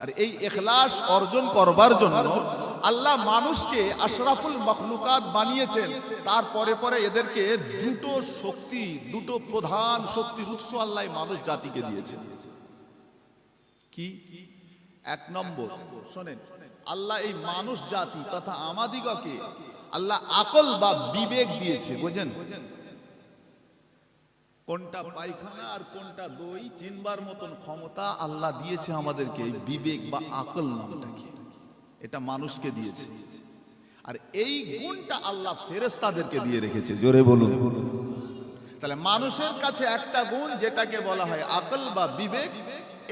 আর এই এখলাস অর্জন করবার জন্য আল্লাহ মানুষকে আশরাফুল মখলুকাত বানিয়েছেন। তারপরে পরে এদেরকে দুটো শক্তি, দুটো প্রধান শক্তির উৎস আল্লাহ মানুষ জাতিকে দিয়েছেন। কি? এক নম্বর, শোনেন, আল্লাহ এই মানুষ জাতি তথা আমাদিগকে আল্লাহ আকল বা বিবেক দিয়েছে, বুঝেন? কোনটা পায়খানা আর কোনটা দই চিনবার মতন ক্ষমতা আল্লাহ দিয়েছে আমাদেরকে বিবেক বা আকল নামটাকে। এটা মানুষকে দিয়েছে। আর এই গুণটা আল্লাহ ফেরেস্তাদেরকে দিয়ে রেখেছে। জোরে বলুন। তাহলে মানুষের কাছে একটা গুণ যেটাকে বলা হয় আকল বা বিবেক,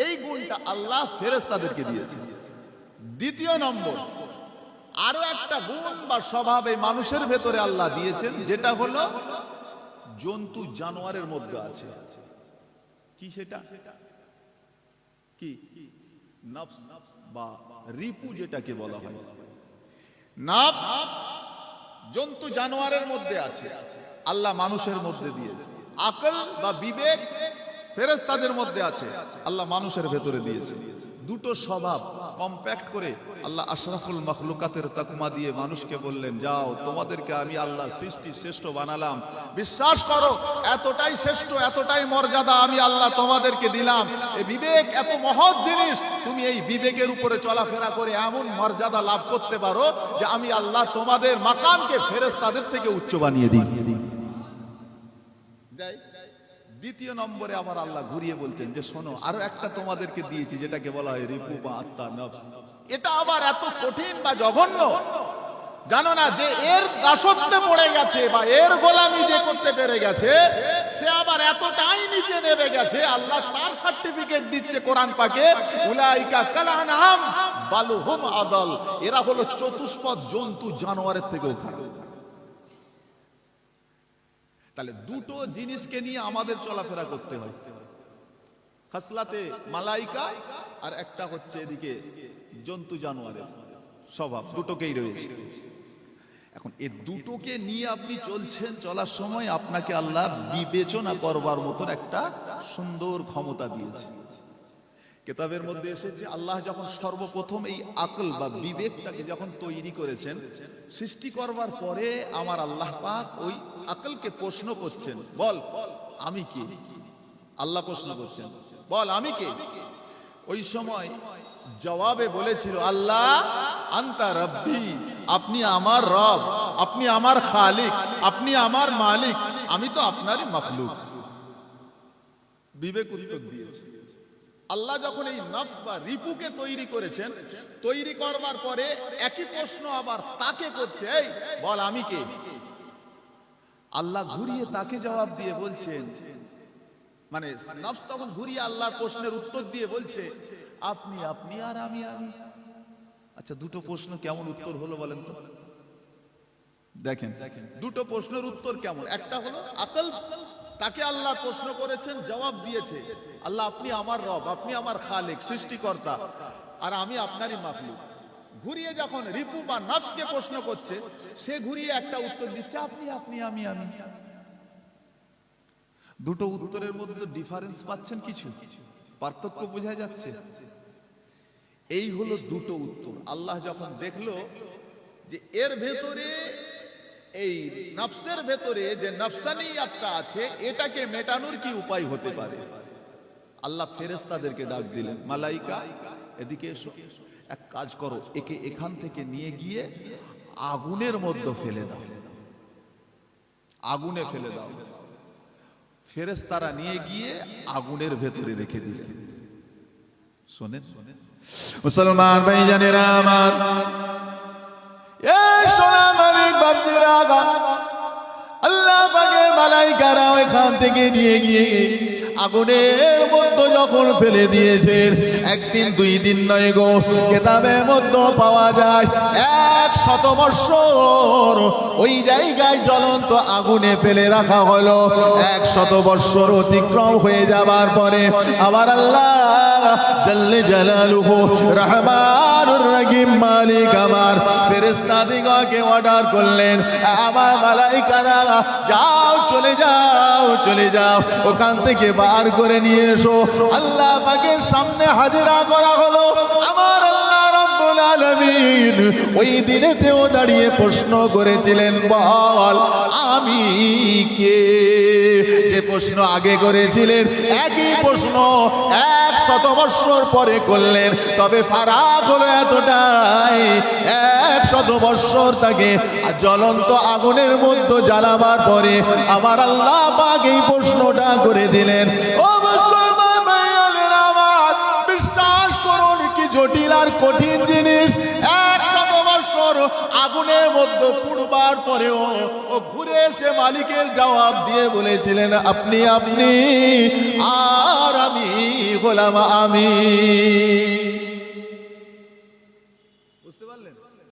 এই গুণটা আল্লাহ ফেরেস্তাদেরকে দিয়েছে। দ্বিতীয় নম্বর, আরও একটা গুণ বা স্বভাব এই মানুষের ভেতরে আল্লাহ দিয়েছেন, যেটা হলো জন্তু জানোয়ারের মধ্যে আছে। কি সেটা? কি? বা রিপু যেটাকে বলা হয়। জন্তু জানোয়ারের মধ্যে আছে। আল্লাহ মানুষের মধ্যে দিয়েছে। আকল বা বিবেক ফেরেস্তাদের মধ্যে আছে। আল্লাহ মানুষের ভেতরে দিয়েছে। দুটো স্বভাব কম্প্যাক্ট করে আল্লাহ আশরাফুল মখলুকাতের তাকমা দিয়ে মানুষকে বললেন, যাও, তোমাদেরকে আমি আল্লাহ সৃষ্টি শ্রেষ্ঠ বানালাম। বিশ্বাস করো, এতটাই শ্রেষ্ঠ, এতটাই মর্যাদা আমি আল্লাহ তোমাদেরকে দিলাম। এই বিবেক এত মহৎ জিনিস, তুমি এই বিবেকের উপরে চলাফেরা করে এমন মর্যাদা লাভ করতে পারো যে আমি আল্লাহ তোমাদের মাকামকে ফেরেস্তাদের থেকে উচ্চ বানিয়ে দিই। দ্বিতীয় নম্বরে আবার আল্লাহ ঘুরিয়ে বলছেন যে, শোনো, আরও একটা তোমাদেরকে দিয়েছি, যেটাকে বলা হয় রিপু বা আত্মা নফস। এটা আবার এত কঠিন বা জঘন্য? জানো না, যে এর দাসত্বে পড়ে গেছে বা এর গোলামি যে করতে পেরে গেছে, সে আবার এতটাই নিচে নেমে গেছে, আল্লাহ তার সার্টিফিকেট দিচ্ছে কোরআন পাকে, উলাইকা কালানাম বালুহুম আদল। এরা হলো চতুষ্পদ জন্তু জানোয়ারের থেকেও খারাপ। তাহলে দুটো জিনিসকে নিয়ে আমাদের চলাফেরা করতে হয়। খাসলাতে মালাইকা আর একটা হচ্ছে এদিকে জন্তু জানোয়ারের স্বভাব, দুটোকেই রয়েছে। এখন এ দুটোকে নিয়ে আপনি চলছেন, চলার সময় আপনাকে আল্লাহ বিবেচনা করবার মতন একটা সুন্দর ক্ষমতা দিয়েছে। কেতাবের মধ্যে এসেছে, আল্লাহ যখন সর্বপ্রথম এই আকল বা বিবেকটাকে যখন তৈরি করেছেন, সৃষ্টি করবার পরে আমার আল্লাহ পাক ওই আকলকে প্রশ্ন করছেন, বল, আমি কে? আল্লাহ প্রশ্ন করছেন, বল, আমি কে? ওই সময় জবাবে বলেছিল, আল্লাহ আন্তা রব্বি, আপনি আমার রব, আপনি আমার খালিক, আপনি আমার মালিক, আমি তো আপনারই মখলুক। বিবেক উত্তর দিয়েছে। আল্লাহ যখন এই নফ বা রিপুকে তৈরি করেছেন, তৈরি করবার পরে একই প্রশ্ন আবার তাকে করছে, এই, বল আমি কে? আল্লাহ ঘুরিয়ে তাকে জবাব দিয়ে বলছেন মানে নফস তখন ঘুরিয়ে আল্লাহর প্রশ্নের উত্তর দিয়ে বলছে, আপনি আপনি আর আমি আমি। আচ্ছা দুটো প্রশ্ন কেমন উত্তর হলো বলেন তো? দেখেন, দুটো প্রশ্নের উত্তর কেমন? একটা হলো, আকল তাকে আল্লাহ প্রশ্ন করেছেন, জবাব দিয়েছে, আল্লাহ, আপনি আমার রব, আপনি আমার খালেক, সৃষ্টিকর্তা, আর আমি আপনারই মাফলুক ঘুরিয়ে যখন রিপু বা নফসকে প্রশ্ন করছে, সে ঘুরিয়ে একটা উত্তর দিচ্ছে, আপনি আপনি, আমি আমি। দুটো উত্তরের মধ্যে ডিফারেন্স পাচ্ছেন কিছু? পার্থক্য বোঝা যাচ্ছে? এই হলো দুটো উত্তর। আল্লাহ যখন দেখল যে এর ভেতরে এই নফসের ভেতরে যে নফসানিয়াতটা আছে, এটাকে মেটানোর কি উপায় হতে পারে? আল্লাহ ফেরেস্তাদেরকে ডাক দিলেন, মালাইকা, এদিকে এসো। এক কাজ করো, একে এখান থেকে নিয়ে গিয়ে আগুনের মধ্যে ফেলে দাও। আগুনে ফেলে দাও। ফেরেস্তারা নিয়ে গিয়ে আগুনের ভেতরে রেখে দিলেন। শোনেন। মুসলমান ভাই জানেরা আমার গা আল্লাহ যখন ফেলে দিয়েছেন, একদিন, দুই দিন নয় গো, কেতাবের মধ্যে পাওয়া যায় এক শত বৎসর ওই জায়গায় জ্বলন্ত আগুনে ফেলে রাখা হলো। এক শত বৎসর অতিক্রম হয়ে যাবার পরে আবার আল্লাহ জাল্লে জালালুহু, রহমানুর রহিম, মালিক আমার। ফেরেশতা দিগকে অর্ডার করলেন, আমার মালাইকারা, যাও, চলে যাও চলে যাও, ওখান থেকে বার করে নিয়ে এসো। আল্লাহ পাকের সামনে হাজিরা করা হলো, আমার আল্লাহ রাব্বুল আলামিন। ওই দিনেতেও দাঁড়িয়ে প্রশ্ন করেছিলেন, বল, আমি কে? প্রশ্ন আগে করেছিলেন, একই প্রশ্ন এক শত বৎসর পরে করলেন। তবে ফারাক হলো এতটাই এক শত বৎসর তাকে জ্বলন্ত আগুনের মধ্যে জ্বালাবার পরে আমার আল্লাহ পাক এই প্রশ্নটা করে দিলেন। ও আগুনের মধ্যে পুড়বার পরেও ও ঘুরে এসে মালিকের জবাব দিয়ে বলেছিলেন, আপনি আপনি, আর আমি গোলাম আমি।